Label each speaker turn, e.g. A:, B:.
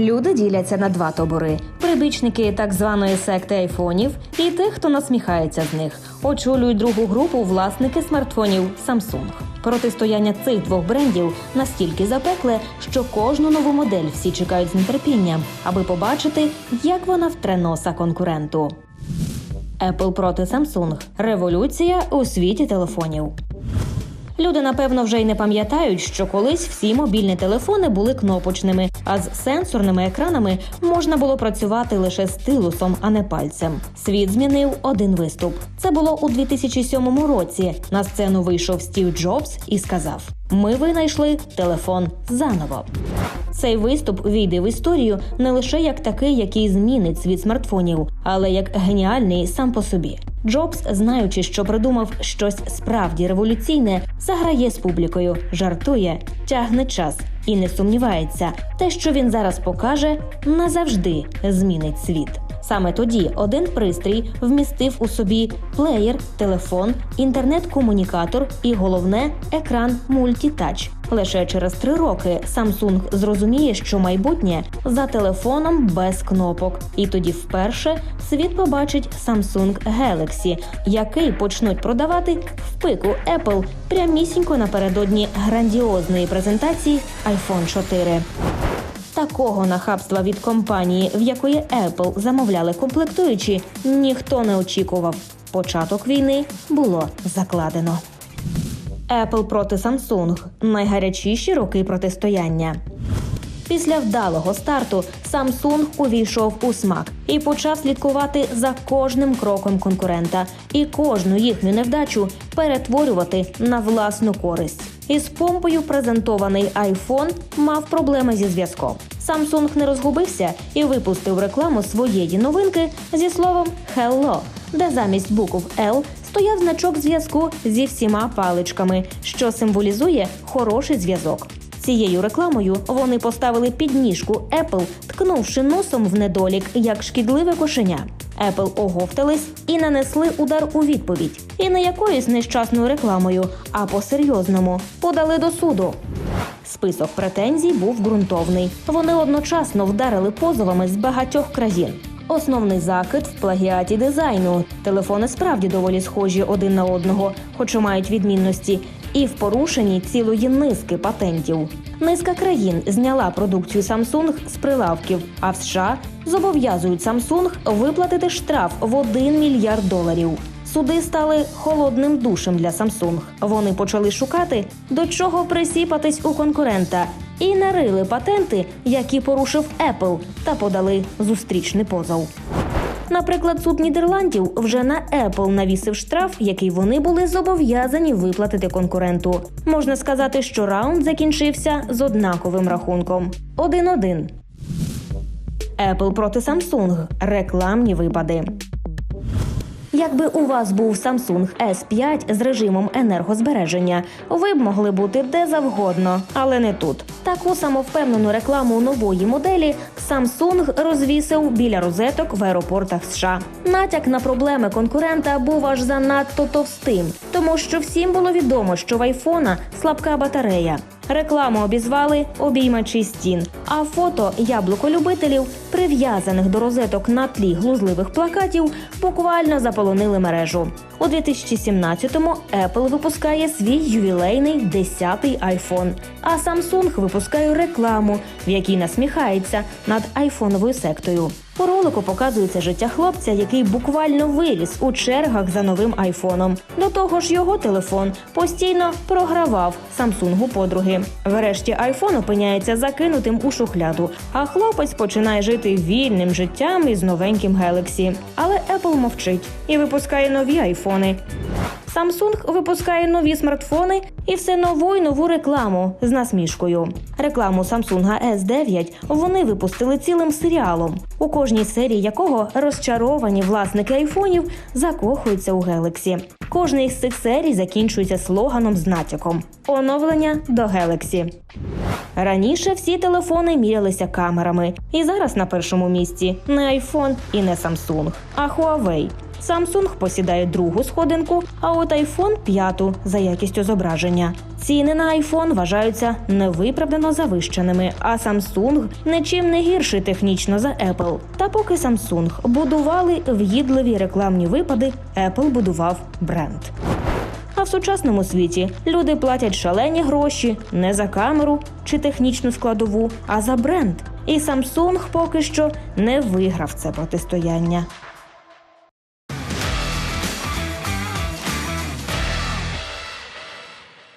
A: Люди діляться на два табори: прибічники так званої секти айфонів і тих, хто насміхається з них. Очолюють другу групу власники смартфонів Samsung. Протистояння цих двох брендів настільки запекле, що кожну нову модель всі чекають з нетерпінням, аби побачити, як вона втре носа конкуренту. Apple проти Samsung. Революція у світі телефонів. Люди, напевно, вже й не пам'ятають, що колись всі мобільні телефони були кнопочними, а з сенсорними екранами можна було працювати лише стилусом, а не пальцем. Світ змінив один виступ. Це було у 2007 році. На сцену вийшов Стів Джобс і сказав: Ми винайшли телефон заново. Цей виступ війде в історію не лише як такий, який змінить світ смартфонів, але як геніальний сам по собі. Джобс, знаючи, що придумав щось справді революційне, заграє з публікою, жартує, тягне час і не сумнівається, те, що він зараз покаже, назавжди змінить світ. Саме тоді один пристрій вмістив у собі плеєр, телефон, інтернет-комунікатор і головне екран мультітач. Лише через три роки Samsung зрозуміє, що майбутнє за телефоном без кнопок, і тоді вперше світ побачить Samsung Galaxy, який почнуть продавати в пику Apple прямісінько напередодні грандіозної презентації iPhone 4. Такого нахабства від компанії, в якої Apple замовляли комплектуючі, ніхто не очікував. Початок війни було закладено. Apple проти Samsung – найгарячіші роки протистояння. Після вдалого старту Samsung увійшов у смак і почав слідкувати за кожним кроком конкурента і кожну їхню невдачу перетворювати на власну користь. Із помпою презентований iPhone мав проблеми зі зв'язком. Samsung не розгубився і випустив рекламу своєї новинки зі словом «Hello», де замість букв L стояв значок зв'язку зі всіма паличками, що символізує хороший зв'язок. Цією рекламою вони поставили підніжку Apple, ткнувши носом в недолік як шкідливе кошеня. Apple оговтались і нанесли удар у відповідь. І не якоюсь нещасною рекламою, а по-серйозному подали до суду. Список претензій був ґрунтовний. Вони одночасно вдарили позовами з багатьох країн. Основний закид в плагіаті дизайну. Телефони справді доволі схожі один на одного, хоча мають відмінності, і в порушенні цілої низки патентів. Низка країн зняла продукцію Samsung з прилавків, а в США зобов'язують Samsung виплатити штраф в 1 мільярд доларів. Суди стали холодним душем для Samsung. Вони почали шукати, до чого присіпатись у конкурента, і нарили патенти, які порушив Apple, та подали зустрічний позов. Наприклад, суд Нідерландів вже на Apple навісив штраф, який вони були зобов'язані виплатити конкуренту. Можна сказати, що раунд закінчився з однаковим рахунком: 1-1. Apple проти Samsung. Рекламні випади. Якби у вас був Samsung S5 з режимом енергозбереження, ви б могли бути де завгодно, але не тут. Таку самовпевнену рекламу нової моделі Samsung розвісив біля розеток в аеропортах США. Натяк на проблеми конкурента був аж занадто товстим, тому що всім було відомо, що в айфона слабка батарея. Рекламу обізвали обіймачі стін, а фото яблуколюбителів, прив'язаних до розеток на тлі глузливих плакатів, буквально заполонили мережу. У 2017-му Apple випускає свій ювілейний 10-й iPhone, а Samsung випускає рекламу, в якій насміхається над айфоновою сектою. У ролику показується життя хлопця, який буквально виріс у чергах за новим айфоном. До того ж, його телефон постійно програвав Самсунгу подруги. Врешті айфон опиняється закинутим у шухляду, а хлопець починає жити вільним життям із новеньким Galaxy. Але Apple мовчить і випускає нові айфони. Samsung випускає нові смартфони і все нову й нову рекламу з насмішкою. Рекламу Samsung S9 вони випустили цілим серіалом, у кожній серії якого розчаровані власники айфонів закохуються у Galaxy. Кожна із цих серій закінчується слоганом з натяком оновлення до Galaxy. Раніше всі телефони мірялися камерами, і зараз на першому місці не iPhone і не Samsung, а Huawei. Samsung посідає другу сходинку, а от iPhone – п'яту за якістю зображення. Ціни на iPhone вважаються невиправдано завищеними, а Samsung нічим не гірший технічно за Apple. Та поки Samsung будували в'їдливі рекламні випади, Apple будував бренд. А в сучасному світі люди платять шалені гроші не за камеру чи технічну складову, а за бренд. І Samsung поки що не виграв це протистояння.